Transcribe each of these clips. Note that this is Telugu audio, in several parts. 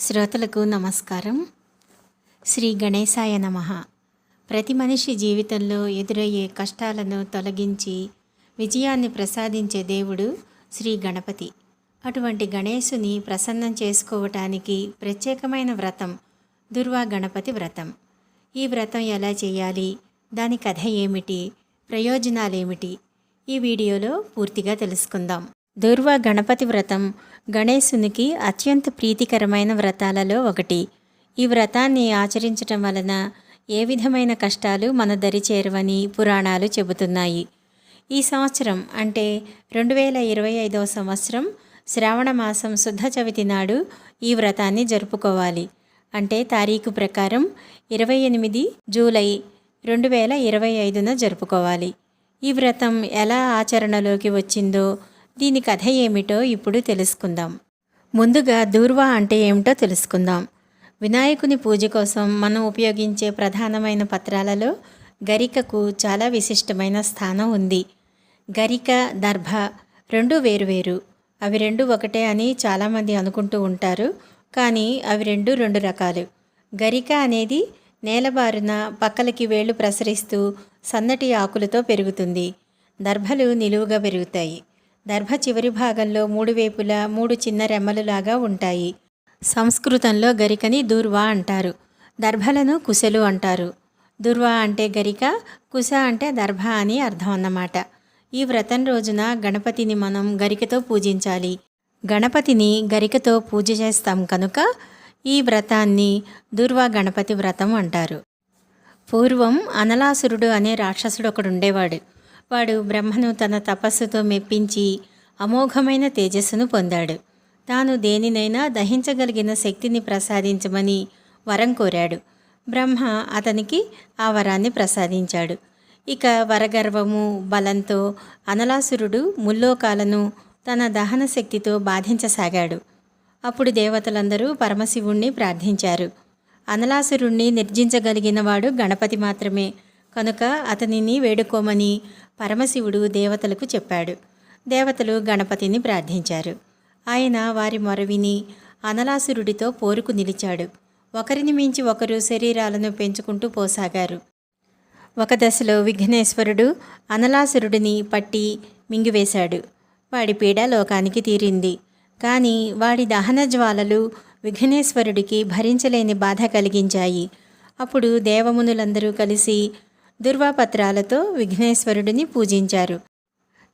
శ్రోతలకు నమస్కారం. శ్రీ గణేశాయ నమ. ప్రతి మనిషి జీవితంలో ఎదురయ్యే కష్టాలను తొలగించి విజయాన్ని ప్రసాదించే దేవుడు శ్రీ గణపతి. అటువంటి గణేశుని ప్రసన్నం చేసుకోవటానికి ప్రత్యేకమైన వ్రతం దుర్వా గణపతి వ్రతం. ఈ వ్రతం ఎలా చేయాలి? దాని కథ ఏమిటి? ప్రయోజనాలేమిటి? ఈ వీడియోలో పూర్తిగా తెలుసుకుందాం. దుర్వ గణపతి వ్రతం గణేశునికి అత్యంత ప్రీతికరమైన వ్రతాలలో ఒకటి. ఈ వ్రతాన్ని ఆచరించటం వలన ఏ విధమైన కష్టాలు మన దరి చేరవని పురాణాలు చెబుతున్నాయి. ఈ సంవత్సరం అంటే రెండు వేల ఇరవై ఐదవ సంవత్సరం శ్రావణ మాసం శుద్ధ చవితి నాడు ఈ వ్రతాన్ని జరుపుకోవాలి. అంటే తారీఖు ప్రకారం ఇరవై ఎనిమిది జూలై రెండు వేల ఇరవై ఐదున జరుపుకోవాలి. ఈ వ్రతం ఎలా ఆచరణలోకి వచ్చిందో దీని కథ ఏమిటో ఇప్పుడు తెలుసుకుందాం. ముందుగా దూర్వా అంటే ఏమిటో తెలుసుకుందాం. వినాయకుని పూజ కోసం మనం ఉపయోగించే ప్రధానమైన పత్రాలలో గరికకు చాలా విశిష్టమైన స్థానం ఉంది. గరిక దర్భ రెండు వేరువేరు. అవి రెండు ఒకటే అని చాలామంది అనుకుంటూ ఉంటారు కానీ అవి రెండు రెండు రకాలు. గరిక అనేది నేలబారున పక్కలకి వేళ్ళు ప్రసరిస్తూ సన్నటి ఆకులతో పెరుగుతుంది. దర్భలు నిలువుగా పెరుగుతాయి. దర్భ చివరి భాగంలో మూడు వైపులా మూడు చిన్న రెమ్మలులాగా ఉంటాయి. సంస్కృతంలో గరికని దూర్వా అంటారు. దర్భలను కుశలు అంటారు. దుర్వా అంటే గరిక కుశ అంటే దర్భ అని అర్థం అన్నమాట. ఈ వ్రతం రోజున గణపతిని మనం గరికతో పూజించాలి. గణపతిని గరికతో పూజ చేస్తాం కనుక ఈ వ్రతాన్ని దుర్వా గణపతి వ్రతం అంటారు. పూర్వం అనలాసురుడు అనే రాక్షసుడు ఒకడు ఉండేవాడు. వాడు బ్రహ్మను తన తపస్సుతో మెప్పించి అమోఘమైన తేజస్సును పొందాడు. తాను దేనినైనా దహించగలిగిన శక్తిని ప్రసాదించమని వరం కోరాడు. బ్రహ్మ అతనికి ఆ వరాన్ని ప్రసాదించాడు. ఇక వరగర్వము బలంతో అనలాసురుడు ముల్లోకాలను తన దహన శక్తితో బాధించసాగాడు. అప్పుడు దేవతలందరూ పరమశివుణ్ణి ప్రార్థించారు. అనలాసురుణ్ణి నిర్జించగలిగినవాడు గణపతి మాత్రమే. కనుక అతనిని వేడుకోమని పరమశివుడు దేవతలకు చెప్పాడు. దేవతలు గణపతిని ప్రార్థించారు. ఆయన వారి మొరవిని అనలాసురుడితో పోరుకు నిలిచాడు. ఒకరిని మించి ఒకరు శరీరాలను పెంచుకుంటూ పోసాగారు. ఒక దశలో విఘ్నేశ్వరుడు అనలాసురుడిని పట్టి మింగివేశాడు. వాడి పీడ లోకానికి తీరింది. కానీ వాడి దహన జ్వాలలు విఘ్నేశ్వరుడికి భరించలేని బాధ కలిగించాయి. అప్పుడు దేవమునులందరూ కలిసి దుర్వాపత్రాలతో విఘ్నేశ్వరుడిని పూజించారు.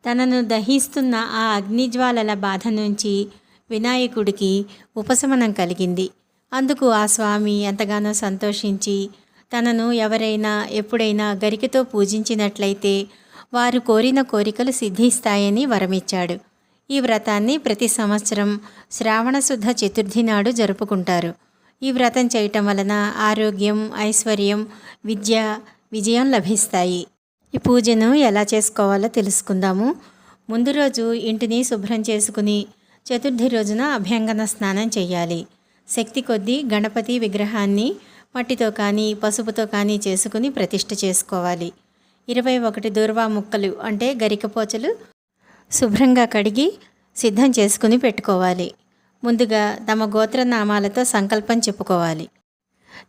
తనను దహిస్తున్న ఆ అగ్నిజ్వాలల బాధ నుంచి వినాయకుడికి ఉపశమనం కలిగింది. అందుకు ఆ స్వామి ఎంతగానో సంతోషించి తనను ఎవరైనా ఎప్పుడైనా గరికతో పూజించినట్లయితే వారు కోరిన కోరికలు సిద్ధిస్తాయని వరమిచ్చాడు. ఈ వ్రతాన్ని ప్రతి సంవత్సరం శ్రావణశుద్ధ చతుర్థి నాడు జరుపుకుంటారు. ఈ వ్రతం చేయటం వలన ఆరోగ్యం ఐశ్వర్యం విద్య విజయం లభిస్తాయి. ఈ పూజను ఎలా చేసుకోవాలో తెలుసుకుందాము. ముందు రోజు ఇంటిని శుభ్రం చేసుకుని చతుర్థి రోజున అభ్యంగన స్నానం చేయాలి. శక్తి కొద్దీ గణపతి విగ్రహాన్ని మట్టితో కానీ పసుపుతో కానీ చేసుకుని ప్రతిష్ఠ చేసుకోవాలి. ఇరవై ఒకటి దూర్వా ముక్కలు అంటే గరికపోచలు శుభ్రంగా కడిగి సిద్ధం చేసుకుని పెట్టుకోవాలి. ముందుగా తమ గోత్రనామాలతో సంకల్పం చెప్పుకోవాలి.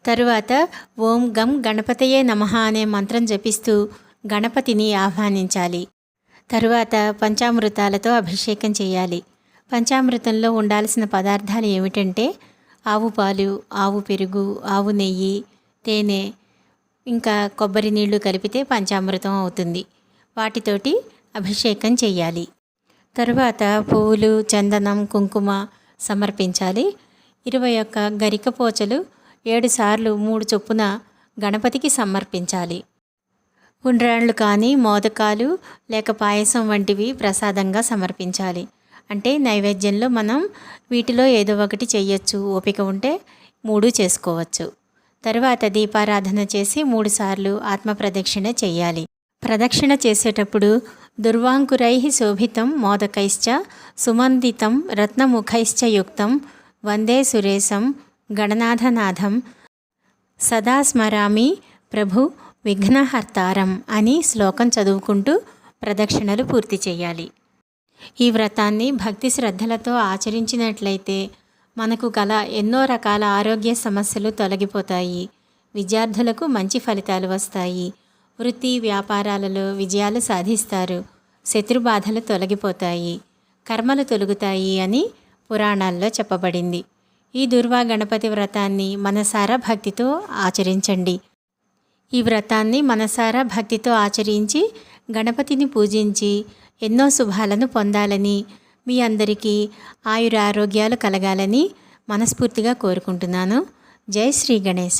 తరువాత ఓం గం గణపతయే నమః అనే మంత్రం జపిస్తూ గణపతిని ఆహ్వానించాలి. తరువాత పంచామృతాలతో అభిషేకం చేయాలి. పంచామృతంలో ఉండాల్సిన పదార్థాలు ఏమిటంటే ఆవు పాలు ఆవు పెరుగు ఆవు నెయ్యి తేనె ఇంకా కొబ్బరి నీళ్ళు కలిపితే పంచామృతం అవుతుంది. వాటితోటి అభిషేకం చేయాలి. తరువాత పువ్వులు చందనం కుంకుమ సమర్పించాలి. ఇరవై ఒక్క గరిక పోచలు ఏడుసార్లు మూడు చొప్పున గణపతికి సమర్పించాలి. ఉండ్రాళ్ళు కానీ మోదకాలు లేక పాయసం వంటివి ప్రసాదంగా సమర్పించాలి. అంటే నైవేద్యంలో మనం వీటిలో ఏదో ఒకటి చేయొచ్చు ఓపిక ఉంటే మూడు చేసుకోవచ్చు. తరువాత దీపారాధన చేసి మూడుసార్లు ఆత్మ ప్రదక్షిణ చేయాలి. ప్రదక్షిణ చేసేటప్పుడు దుర్వాంకురై శోభితం మోదకైశ్చ సుమందితం రత్నముఖైశ్చ యుక్తం వందే సురేశం గణనాథనాథం సదా స్మరామి ప్రభు విఘ్నహర్తారం అని శ్లోకం చదువుకుంటూ ప్రదక్షిణలు పూర్తి చేయాలి. ఈ వ్రతాన్ని భక్తి శ్రద్ధలతో ఆచరించినట్లయితే మనకు గల ఎన్నో రకాల ఆరోగ్య సమస్యలు తొలగిపోతాయి. విద్యార్థులకు మంచి ఫలితాలు వస్తాయి. వృత్తి వ్యాపారాలలో విజయాలు సాధిస్తారు. శత్రుబాధలు తొలగిపోతాయి. కర్మలు తొలగుతాయి అని పురాణాల్లో చెప్పబడింది. ఈ దుర్వా గణపతి వ్రతాన్ని మనసారా భక్తితో ఆచరించండి. ఈ వ్రతాన్ని మనసారా భక్తితో ఆచరించి గణపతిని పూజించి ఎన్నో శుభాలను పొందాలని మీ అందరికీ ఆయుర ఆరోగ్యాలు కలగాలని మనస్ఫూర్తిగా కోరుకుంటున్నాను. జై శ్రీ గణేశ.